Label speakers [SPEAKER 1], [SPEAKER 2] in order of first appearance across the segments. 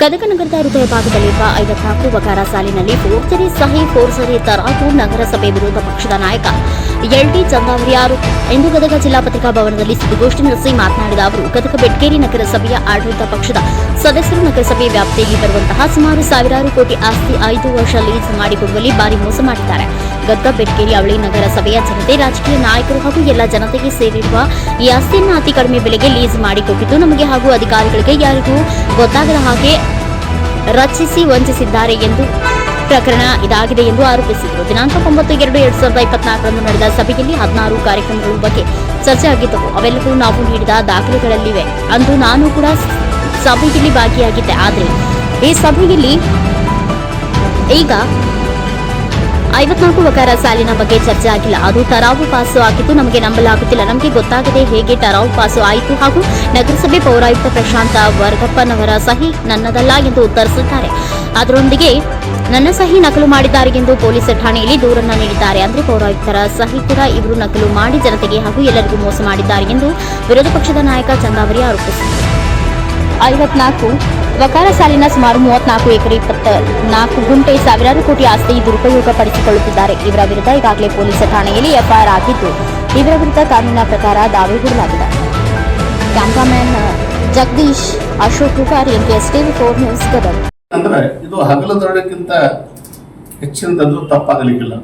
[SPEAKER 1] ಗದಗ ನಗರದ ಹೃದಯ ಭಾಗದಲ್ಲಿರುವ ಐವತ್ನಾಲ್ಕು ವಕಾರ ಸಾಲಿನಲ್ಲಿ ಫೋರ್ಜರಿ ಸಹಿ ಫೋರ್ಜರಿ ತರಾಟು ನಗರಸಭೆ ವಿರೋಧ ಪಕ್ಷದ ನಾಯಕ ಎಲ್ಡಿ ಚಂದಾವರಿಯಾರು. ಇಂದು ಗದಗ ಜಿಲ್ಲಾ ಪತ್ರಿಕಾ ಭವನದಲ್ಲಿ ಸುದ್ದಿಗೋಷ್ಠಿ ನಡೆಸಿ ಮಾತನಾಡಿದ ಅವರು, ಗದಗ ಬೆಟ್ಕೇರಿ ನಗರಸಭೆಯ ಆಡಳಿತ ಪಕ್ಷದ ಸದಸ್ಯರು ನಗರಸಭೆ ವ್ಯಾಪ್ತಿಯಲ್ಲಿ ಬರುವಂತಹ ಸುಮಾರು ಸಾವಿರಾರು ಕೋಟಿ ಆಸ್ತಿ ಐದು ವರ್ಷ ಲೀಸ್ ಮಾಡಿಕೊಡುವಲ್ಲಿ ಭಾರಿ ಮೋಸ ಮಾಡಿದ್ದಾರೆ. ಗದ್ದ ಬೆಟ್ಕೇರಿ, ಅವಳಿ ನಗರಸಭೆಯ ಜನತೆ, ರಾಜಕೀಯ ನಾಯಕರು ಹಾಗೂ ಎಲ್ಲ ಜನತೆಗೆ ಸೇರಿರುವ ಈ ಆಸ್ತಿಯನ್ನು ಅತಿ ಕಡಿಮೆ ಬೆಲೆಗೆ ಲೀಸ್ ಮಾಡಿಕೊಟ್ಟಿದ್ದು, ನಮಗೆ ಹಾಗೂ ಅಧಿಕಾರಿಗಳಿಗೆ ಯಾರಿಗೂ ಗೊತ್ತಾಗದ ಹಾಗೆ ರಚಿಸಿ, ವಂಚಿಸಿದ್ದಾರೆ ಎಂದು ಪ್ರಕರಣ ಇದಾಗಿದೆ ಎಂದು ಆರೋಪಿಸಿದರು. ದಿನಾಂಕ ಒಂಬತ್ತು ಎರಡು ಎರಡ್ ಸಾವಿರದ ಇಪ್ಪತ್ನಾಲ್ಕರಂದು ನಡೆದ ಸಭೆಯಲ್ಲಿ ಹದಿನಾರು ಕಾರ್ಯಕ್ರಮಗಳ ಬಗ್ಗೆ ಚರ್ಚೆ ಆಗಿದ್ದವು ಅವೆಲ್ಲವೂ ನಾವು ನೀಡಿದ ದಾಖಲೆಗಳಲ್ಲಿವೆ. ಅಂದು ನಾನು ಕೂಡ ಸಭೆಯಲ್ಲಿ ಭಾಗಿಯಾಗಿದ್ದೆ. ಆದರೆ ಈ ಸಭೆಯಲ್ಲಿ ಈಗ ಐವತ್ನಾಲ್ಕು ವಕಾರ ಸಾಲಿನ ಬಗ್ಗೆ ಚರ್ಚೆ ಆಗಿಲ್ಲ. ಅದು ಟರಾವು ಪಾಸು ಆಗಿದ್ದು ನಮಗೆ ನಂಬಲಾಗುತ್ತಿಲ್ಲ. ನಮಗೆ ಗೊತ್ತಾಗದೆ ಹೇಗೆ ಟರಾವು ಪಾಸು ಆಯಿತು ಹಾಗೂ ನಗರಸಭೆ ಪೌರಾಯುಕ್ತ ಪ್ರಶಾಂತ ವರ್ಗಪ್ಪನವರ ಸಹಿ ನನ್ನದಲ್ಲ ಎಂದು ಉತ್ತರಿಸಿದ್ದಾರೆ ಅದರೊಂದಿಗೆ ನನ್ನ ಸಹಿ ನಕಲು ಮಾಡಿದ್ದಾರೆ ಎಂದು ಪೊಲೀಸ್ ಠಾಣೆಯಲ್ಲಿ ದೂರನ್ನು ನೀಡಿದ್ದಾರೆ. ಅಂದರೆ ಪೌರಾಯುಕ್ತರ ಸಹಿ ಕೂಡ ಇವರು ನಕಲು ಮಾಡಿ ಜನತೆಗೆ ಹಾಗೂ ಎಲ್ಲರಿಗೂ ಮೋಸ ಮಾಡಿದ್ದಾರೆ ಎಂದು ವಿರೋಧ ಪಕ್ಷದ ನಾಯಕ ಚಂದಾವರಿ ಆರೋಪಿಸಿದರು ಐವತ್ನಾಲ್ಕು. ವಕಾರ ಸಾಲಿನ ಸುಮಾರು ಮೂವತ್ನಾಲ್ಕು ಎಕರೆ ಇಪ್ಪತ್ತ ನಾಲ್ಕು ಗುಂಟೆ ಸಾವಿರಾರು ಕೋಟಿ ಆಸ್ತಿ ದುರುಪಯೋಗ ಪಡಿಸಿಕೊಳ್ಳುತ್ತಿದ್ದಾರೆ ಇವರ ವಿರುದ್ಧ ಈಗಾಗಲೇ ಪೊಲೀಸ್ ಠಾಣೆಯಲ್ಲಿ ಎಫ್ಐಆರ್ ಆಗಿದ್ದು, ಇವರ ವಿರುದ್ಧ ಕಾನೂನಿನ ಪ್ರಕಾರ ದಾವೆ ಹೂಡಲಾಗಿದೆ. Cameraman Jagadish, Ashok Kukar NKS TV four news Gadag.
[SPEAKER 2] ಅಂದ್ರೆ ಇದು ಹಗಲು ದರೋಡೆಕ್ಕಿಂತ ಹೆಚ್ಚಿನದನ್ನು ತಪ್ಪಾಗಲಿಕ್ಕಿಲ್ಲ.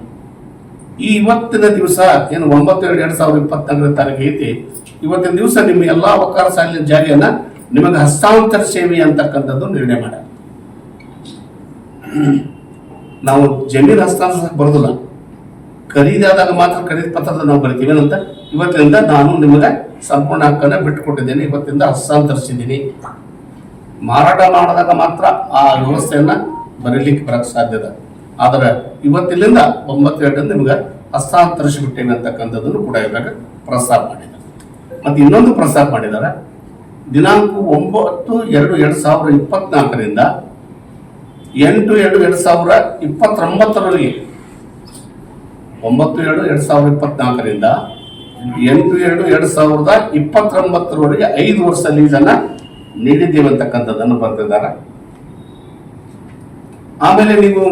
[SPEAKER 2] ಈ ಇವತ್ತಿನ ದಿವಸ, ಏನು ಒಂಬತ್ತು ಎರಡು ಎರಡು ಸಾವಿರದ ಇಪ್ಪತ್ನಾಲ್ಕನೇ ತಾರೀಕು ಐತಿ, ಇವತ್ತಿನ ದಿವಸ ನಿಮ್ಮ ಎಲ್ಲಾ ವಕಾರ ಸಾಲಿನ ಜಾರಿಯನ್ನ ನಿಮಗೆ ಹಸ್ತಾಂತರ ಸೇವೆ ಅಂತಕ್ಕಂಥದ್ದು ನಿರ್ಣಯ ಮಾಡ. ನಾವು ಜಮೀನು ಹಸ್ತಾಂತರ ಬರೋದಿಲ್ಲ. ಖರೀದಾದಾಗ ಮಾತ್ರ ಖರೀದಿ ಪತ್ರದ ನಾವು ಬರಿತೀವಿ. ಏನಂತ? ಇವತ್ತಿನಿಂದ ನಾನು ನಿಮಗೆ ಸಂಪೂರ್ಣ ಹಕ್ಕನ್ನ ಬಿಟ್ಟುಕೊಟ್ಟಿದ್ದೇನೆ. ಇವತ್ತಿಂದ ಹಸ್ತಾಂತರಿಸಿದ್ದೀನಿ. ಮಾರಾಟ ಮಾಡಿದಾಗ ಮಾತ್ರ ಆ ವ್ಯವಸ್ಥೆಯನ್ನ ಬರೀಲಿಕ್ಕೆ ಬರಕ್ ಸಾಧ್ಯ ಆದ್ರೆ ಇವತ್ತಿನಿಂದ ಒಂಬತ್ತು ನಿಮಗೆ ನಿಮ್ಗೆ ಹಸ್ತಾಂತರಿಸಿ ಬಿಟ್ಟೇನೆ ಅಂತಕ್ಕಂಥದ್ದನ್ನು ಕೂಡ ಇದ್ರಾಗ ಪ್ರಸ್ತಾಪ ಮಾಡಿದ್ದಾರೆ. ಮತ್ತು ಇನ್ನೊಂದು ಪ್ರಸ್ತಾಪ ಮಾಡಿದ್ದಾರೆ. ದಿನಾಂಕ ಒಂಬತ್ತು ಎರಡು ಎರಡು ಸಾವಿರದ ಇಪ್ಪತ್ನಾಲ್ಕರಿಂದ ಎಂಟು ಎರಡು ಎರಡು ಸಾವಿರ ಇಪ್ಪತ್ತೊಂಬತ್ತರವರೆಗೆ ಒಂಬತ್ತು ಎರಡು ಎರಡು ಸಾವಿರದ ಇಪ್ಪತ್ನಾಲ್ಕರಿಂದ ಎಂಟು ಎರಡು ಎರಡು ಸಾವಿರದ ಇಪ್ಪತ್ತೊಂಬತ್ತರವರೆಗೆ ಐದು ವರ್ಷ ಲೀಸನ್ನ ನೀಡಿದ್ದೇವೆ ಅಂತಕ್ಕಂಥದ್ದನ್ನು ಬರ್ತಿದ್ದಾರೆ. ಆಮೇಲೆ ನೀವು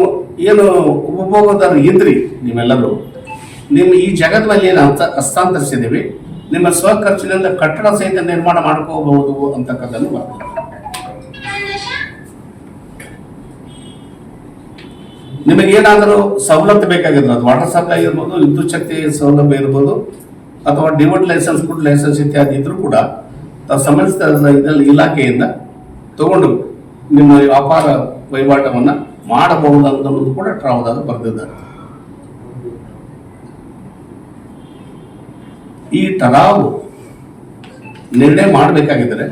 [SPEAKER 2] ಏನು ಉಪಭೋಗದ ಇದ್ರಿ ನೀವೆಲ್ಲರೂ, ನಿಮ್ಮ ಈ ಜಗತ್ತಿನಲ್ಲಿ ಏನು ಹಸ್ತ ಹಸ್ತಾಂತರಿಸಿದ್ದೀವಿ ನಿಮ್ಮ ಸ್ವಖರ್ಚಿನಿಂದ ಕಟ್ಟಡ ಸಹಿತ ನಿರ್ಮಾಣ ಮಾಡ್ಕೋಬಹುದು ಅಂತಕ್ಕಂಥದ್ದು ಬರ್ತದೆ ನಿಮಗೇನಾದರೂ ಸವಲತ್ತು ಬೇಕಾಗಿದ್ರೆ ಅದು ವಾಟರ್ ಸಪ್ಲೈ ಇರ್ಬೋದು ವಿದ್ಯುತ್ ಶಕ್ತಿ ಸೌಲಭ್ಯ ಇರ್ಬೋದು, ಅಥವಾ ಡಿವೋಟ್ ಲೈಸೆನ್ಸ್, ಫುಡ್ ಲೈಸೆನ್ಸ್ ಇತ್ಯಾದಿ ಇದ್ರೂ ಕೂಡ ಸಂಬಂಧಿಸಿದ ಇದರಲ್ಲಿ ಇಲಾಖೆಯಿಂದ ತಗೊಂಡು ನಿಮ್ಮ ವ್ಯಾಪಾರ ವಹಿವಾಟವನ್ನು ಮಾಡಬಹುದು ಅನ್ನೋದು ಕೂಡ ಟ್ರಾವಲ್ ಬರೆದಿದ್ದಾರೆ. ಈ ತಲಾವು ನಿರ್ಣಯ ಮಾಡಬೇಕಾಗಿದ್ದರೆ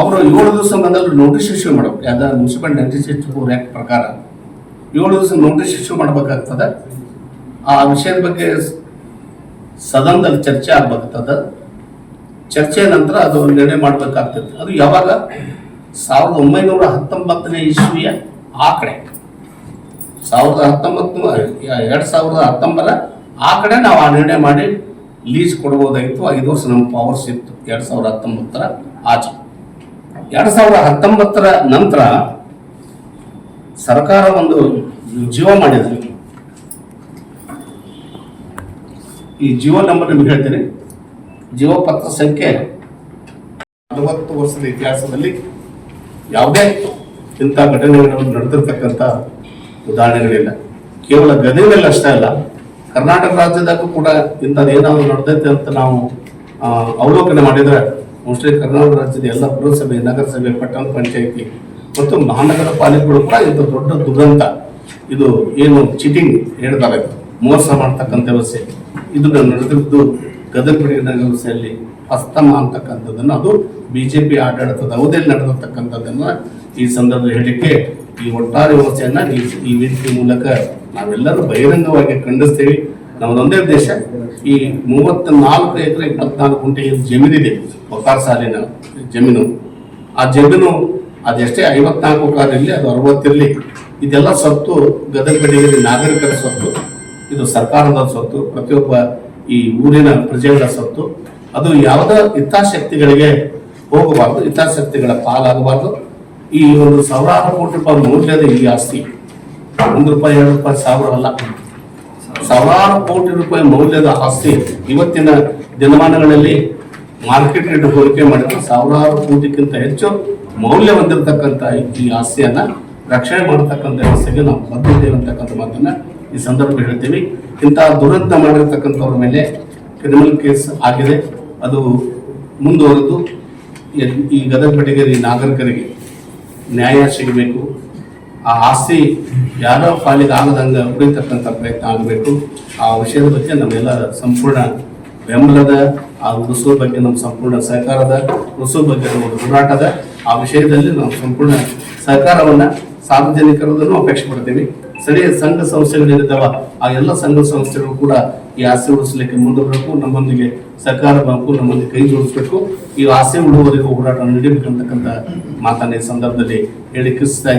[SPEAKER 2] ಅವರು ಏಳು ದಿವಸ ಮೊದಲು ನೋಟಿಸ್ ಇಶ್ಯೂ ಮಾಡಬೇಕು. ಯಾವ್ದು ಮುನ್ಸಿಪಲ್ ನೋಟಿಸ್ ಇಶ್ಯೂ ಆಕ್ಟ್ ಪ್ರಕಾರ. ಏಳು ದಿವಸ ನೋಟಿಸ್ ಇಶ್ಯೂ ಮಾಡಬೇಕಾಗ್ತದೆ. ಆ ವಿಷಯದ ಬಗ್ಗೆ ಸದನದಲ್ಲಿ ಚರ್ಚೆ ಆಗ್ಬೇಕಾಗ್ತದೆ. ಚರ್ಚೆ ನಂತರ ಅದು ನಿರ್ಣಯ ಮಾಡಬೇಕಾಗ್ತದೆ. ಅದು ಯಾವಾಗ? ಸಾವಿರದ ಒಂಬೈನೂರ ಹತ್ತೊಂಬತ್ತನೇ ಇಸ್ವಿಯ ಆಕಡೆ ಸಾವಿರದ ಹತ್ತೊಂಬತ್ತು, ಎರಡು ಸಾವಿರದ ಹತ್ತೊಂಬತ್ತರ ಆ ಕಡೆ ನಾವು ಆ ನಿರ್ಣಯ ಮಾಡಿ ಲೀಸ್ ಕೊಡ್ಬೋದಾಗಿತ್ತು, ಐದು ವರ್ಷ ನಮ್ಮ ಪವರ್ಸ್ ಇತ್ತು, ಎರಡ್ ಸಾವಿರದ ಹತ್ತೊಂಬತ್ತರ ಆಚೆ. ಎರಡ್ ಸಾವಿರದ ಹತ್ತೊಂಬತ್ತರ ನಂತರ ಸರ್ಕಾರ ಒಂದು ಜೀವ ಮಾಡಿದ್ರು. ಈ ಜೀವ ನಂಬರ್ ನಿಮ್ಗೆ ಹೇಳ್ತೀನಿ. ಜೀವ ಪತ್ರ ಸಂಖ್ಯೆ ನಲವತ್ತು ವರ್ಷದ ಇತಿಹಾಸದಲ್ಲಿ ಯಾವುದೇ ಇಂಥ ಘಟನೆಗಳನ್ನು ನಡೆದಿರ್ತಕ್ಕಂಥ ಉದಾಹರಣೆಗಳಿಲ್ಲ. ಕೇವಲ ಗದಗಿನಲ್ಲಿ ಅಷ್ಟೇ ಅಲ್ಲ ಕರ್ನಾಟಕ ರಾಜ್ಯದಾಗೂ ಕೂಡ ಇಂಥದ್ದು ಏನಾದ್ರು ನಡೆದೈತೆ ಅಂತ ನಾವು ಅವಲೋಕನೆ ಮಾಡಿದರೆ ಮೋಸ್ಟ್ಲಿ ಕರ್ನಾಟಕ ರಾಜ್ಯದ ಎಲ್ಲ ಪುರಸಭೆ, ನಗರಸಭೆ, ಪಟ್ಟಣ ಪಂಚಾಯಿತಿ ಮತ್ತು ಮಹಾನಗರ ಪಾಲಿಕೆಗಳು ಕೂಡ ಇಂಥ ದೊಡ್ಡ ದುರಂತ. ಇದು ಏನು ಚೀಟಿಂಗ್ ಹೇಳ್ತಾರೆ. ಮೋಸ ಮಾಡ್ತಕ್ಕಂಥ ವ್ಯವಸ್ಥೆ. ಇದು ನಡೆದಿದ್ದು ಗದಗ ನಗರ ವ್ಯವಸ್ಥೆಯಲ್ಲಿ ಅಸ್ತಮ ಅಂತಕ್ಕಂಥದ್ದನ್ನು ಅದು ಬಿಜೆಪಿ ಆಡಳಿತದ ಅವಧಿಯಲ್ಲಿ ನಡೆದಿರ್ತಕ್ಕಂಥದ್ದನ್ನು ಈ ಸಂದರ್ಭದಲ್ಲಿ ಹೇಳಲಿಕ್ಕೆ ಈ ಒಟ್ಟಾರೆ ವ್ಯವಸ್ಥೆಯನ್ನ ಈ ವೇದಿಕೆ ಮೂಲಕ ನಾವೆಲ್ಲರೂ ಬಹಿರಂಗವಾಗಿ ಖಂಡಿಸ್ತೇವೆ. ನಮ್ಮದೊಂದೇ ಉದ್ದೇಶ, ಈ ಮೂವತ್ತ ನಾಲ್ಕು ಎಕರೆ, ಇಪ್ಪತ್ನಾಲ್ಕು ಗುಂಟೆ ಜಮೀನಿದೆ. ಒಕ್ಕಾರ ಸಾಲಿನ ಜಮೀನು. ಆ ಜಮೀನು ಅದೆಷ್ಟೇ ಐವತ್ನಾಲ್ಕು ಇರಲಿ, ಅದು ಅರವತ್ತಿರಲಿ ಇದೆಲ್ಲ ಸೊತ್ತು ಗದಗ ಬೆಳೆಯಲ್ಲಿ ನಾಗರಿಕರ ಸ್ವತ್ತು ಇದು ಸರ್ಕಾರದ ಸೊತ್ತು, ಪ್ರತಿಯೊಬ್ಬ ಈ ಊರಿನ ಪ್ರಜೆಗಳ ಸೊತ್ತು. ಅದು ಯಾವುದೇ ಹಿತಾಸಕ್ತಿಗಳಿಗೆ ಹೋಗಬಾರ್ದು, ಹಿತಾಸಕ್ತಿಗಳ ಪಾಲಾಗಬಾರ್ದು. ಈ ಒಂದು ಸಾವಿರಾರು ಕೋಟಿ ರೂಪಾಯಿ ಮೌಲ್ಯದ ಈ ಆಸ್ತಿ, ಒಂದು ರೂಪಾಯಿ, ಎರಡು ರೂಪಾಯಿ, ಸಾವಿರ ಅಲ್ಲ. ಸಾವಿರಾರು ಕೋಟಿ ರೂಪಾಯಿ ಮೌಲ್ಯದ ಆಸ್ತಿ ಇವತ್ತಿನ ದಿನಮಾನಗಳಲ್ಲಿ ಮಾರ್ಕೆಟ್ ರೇಟ್ ಹೋಲಿಕೆ ಮಾಡಿದ್ರೆ ಸಾವಿರಾರು ಕೋಟಿಗಿಂತ ಹೆಚ್ಚು ಮೌಲ್ಯ ಹೊಂದಿರತಕ್ಕಂಥ ಈ ಆಸ್ತಿಯನ್ನ ರಕ್ಷಣೆ ಮಾಡತಕ್ಕಂಥ ವ್ಯವಸ್ಥೆಗೆ ನಾವು ಬದ್ಧತೆವೆ ಅಂತಕ್ಕಂಥ ಮಾತನ್ನ ಈ ಸಂದರ್ಭ ಹೇಳ್ತೀವಿ. ಇಂತಹ ದುರಂತ ಮಾಡಿರ್ತಕ್ಕಂಥವ್ರ ಮೇಲೆ ಕ್ರಿಮಿನಲ್ ಕೇಸ್ ಆಗಿದೆ. ಅದು ಮುಂದುವರೆದು ಈ ಗದಗ ಬೆಟಗೇರಿ ನಾಗರಿಕರಿಗೆ ನ್ಯಾಯ ಸಿಗಬೇಕು. ಆ ಆಸ್ತಿ ಯಾರೋ ಪಾಲಿಗೆ ಆಗದಂಗೆ ಉಳಿತಕ್ಕಂಥ ಪ್ರಯತ್ನ ಆಗಬೇಕು. ಆ ವಿಷಯದ ಬಗ್ಗೆ ನಮ್ಮೆಲ್ಲ ಸಂಪೂರ್ಣ ಬೆಂಬಲದ ಆ ಉಳಿಸುವ ಬಗ್ಗೆ ನಮ್ಮ ಸಂಪೂರ್ಣ ಸಹಕಾರದ ಉಳಿಸುವ ಬಗ್ಗೆ ನಮ್ಮ ಹೋರಾಟದ ಆ ವಿಷಯದಲ್ಲಿ ನಾವು ಸಂಪೂರ್ಣ ಸಹಕಾರವನ್ನು ಸಾರ್ವಜನಿಕರದನ್ನು ಅಪೇಕ್ಷೆ ಪಡ್ತೀವಿ. ಸ್ಥಳೀಯ ಸಂಘ ಸಂಸ್ಥೆಗಳಿದ್ದಾವ ಆ ಎಲ್ಲ ಸಂಘ ಸಂಸ್ಥೆಗಳು ಕೂಡ ಈ ಆಸೆ ಉಳಿಸಲಿಕ್ಕೆ ಮುಂದೆ ಬರಬೇಕು ನಮ್ಮೊಂದಿಗೆ ಸರ್ಕಾರ ಬೇಕು ನಮ್ಮೊಂದಿಗೆ ಕೈ ಜೋಡಿಸಬೇಕು. ಈ ಆಸೆ ಉಳುವವರೆಗೂ ಹೋರಾಟ ನಡೀಬೇಕಂತಕ್ಕಂಥ ಮಾತನ್ನ ಈ ಸಂದರ್ಭದಲ್ಲಿ ಹೇಳಿ ಇದ್ದೇನೆ.